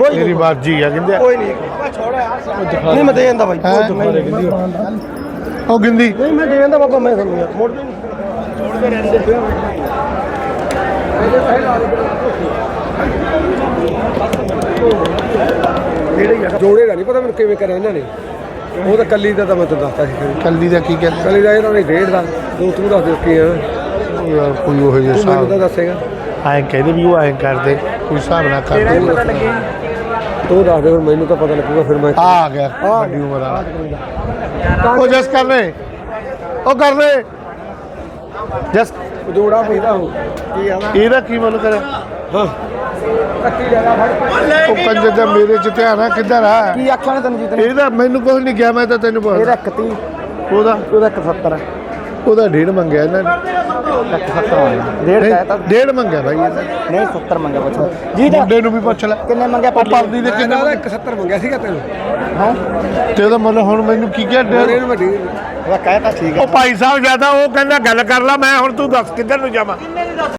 ਕੋਈ ਤੇਰੀ ਮਰਜ਼ੀ ਆ ਕਹਿੰਦੇ ਕੋਈ ਨਹੀਂ। ਨਹੀਂ ਮੈਂ ਦੇ ਜਾਂਦਾ ਬਾਈ? ਉਹ ਗਿੰਦੀ। ਨਹੀਂ ਮੈਂ ਦੇ ਜਾਂਦਾ ਬਾਬਾ ਮੈਂ ਤੁਹਾਨੂੰ ਯਾਰ ਮੋੜ ਦੇ। ਮੋੜਦੇ ਰਹਿੰਦੇ ਜੋੜੇ ਦਾ ਨਹੀਂ ਪਤਾ ਮੈਨੂੰ ਕਿਵੇਂ ਕਰਿਆ ਇਹਨਾਂ ਨੇ। ਉਹ ਤਾਂ ਕੱਲੀ ਦਾ ਤਾਂ ਮੈਂ ਤੁਹਾਨੂੰ ਦੱਸਤਾ ਸੀ। ਕੱਲੀ ਦਾ ਕੀ ਕਹਿੰਦਾ ਕੱਲੀ ਦਾ ਇਹਨਾਂ ਨੇ ਡੇਢ ਦਾ ਦੋ ਤੂੰ ਦੱਸ ਦੇ ਕੀ ਆ। ਯਾਰ ਕੋਈ ਉਹ ਜਿਹਾ ਮੈਨੂੰ ਤਾਂ ਹਿਸਾਬ ਦੱਸੇਗਾ। ਐਂ ਕਹਿੰਦੇ ਵੀ ਉਹ ਐਂ ਕਰਦੇ ਕੋਈ ਹਿਸਾਬ ਨਾ ਕਰਦੇ। ਤੂੰ ਦੱਸ ਦੇ ਫਿਰ ਮੈਨੂੰ ਤਾਂ ਪਤਾ ਲੱਗੂਗਾ ਫਿਰ ਮੈਂ ਆ ਗਿਆ ਵੱਡੀ ਉਮਰ ਵਾਲਾ। ਉਹ ਜਸ ਕਰ ਲੈ। ਉਹ ਕਰ ਲੈ। ਜਸ ਜੋੜਾ ਪੈਦਾ ਹੋ ਕੀ ਆ ਇਹਦਾ ਕੀ ਮੁੱਲ ਕਰਿਆ ਜਗ੍ਹਾ ਫੜ ਉਹ ਕੰਜਰ ਦਾ ਮੇਰੇ ਚ ਧਿਆਨ ਆ ਕਿੱਧਰ ਆ? ਕੀ ਆਖਾਂ ਨੇ ਤੈਨੂੰ ਜੀਤ ਨੇ ਇਹਦਾ ਮੈਨੂੰ ਕੁਝ ਨਹੀਂ ਗਿਆ ਮੈਂ ਤਾਂ ਤੈਨੂੰ ਇਹਦਾ ਪੁੱਛਦਾ 31 ਉਹਦਾ? ਉਹਦਾ 71 ਉਹਦਾ ਡੇਢ ਮੰਗਿਆ ਇਹਨਾਂ ਨੇ। 71 ਮੰਗਿਆ ਡੇਢ ਦਾ ਹੈ ਤਾਂ। ਡੇਢ ਮੰਗਿਆ ਭਾਈ ਨਹੀਂ 70 ਮੰਗਿਆ ਪੁੱਛ। ਜੀ ਦਾ ਮੁੰਡੇ ਨੂੰ ਵੀ ਪੁੱਛ ਲੈ। ਕਿੰਨੇ ਮੰਗਿਆ? ਉਹ ਪਰਦੀ ਦੇ ਕਿੰਨਾ ਕਿੰਨੇ ਦਾ 170 ਮੰਗਿਆ ਸੀਗਾ ਤੈਨੂੰ। ਹਾਂ। ਤੇ ਉਹਦਾ ਮੁੱਲ ਹੁਣ ਮੈਨੂੰ ਕੀ ਕਿਹਾ ਡੇਢ? ਇਹਨੂੰ ਵੱਡੀ। ਉਹਦਾ ਕਹਿ ਤਾਂ ਠੀਕ ਉਹ ਭਾਈ ਸਾਹਿਬ ਜ਼ਿਆਦਾ ਉਹ ਕਹਿੰਦਾ ਗੱਲ ਕਰ ਲੈ ਮੈਂ ਹੁਣ ਤੂੰ ਦੱਸ ਕਿੱਧਰ ਨੂੰ ਜਾਵਾਂ?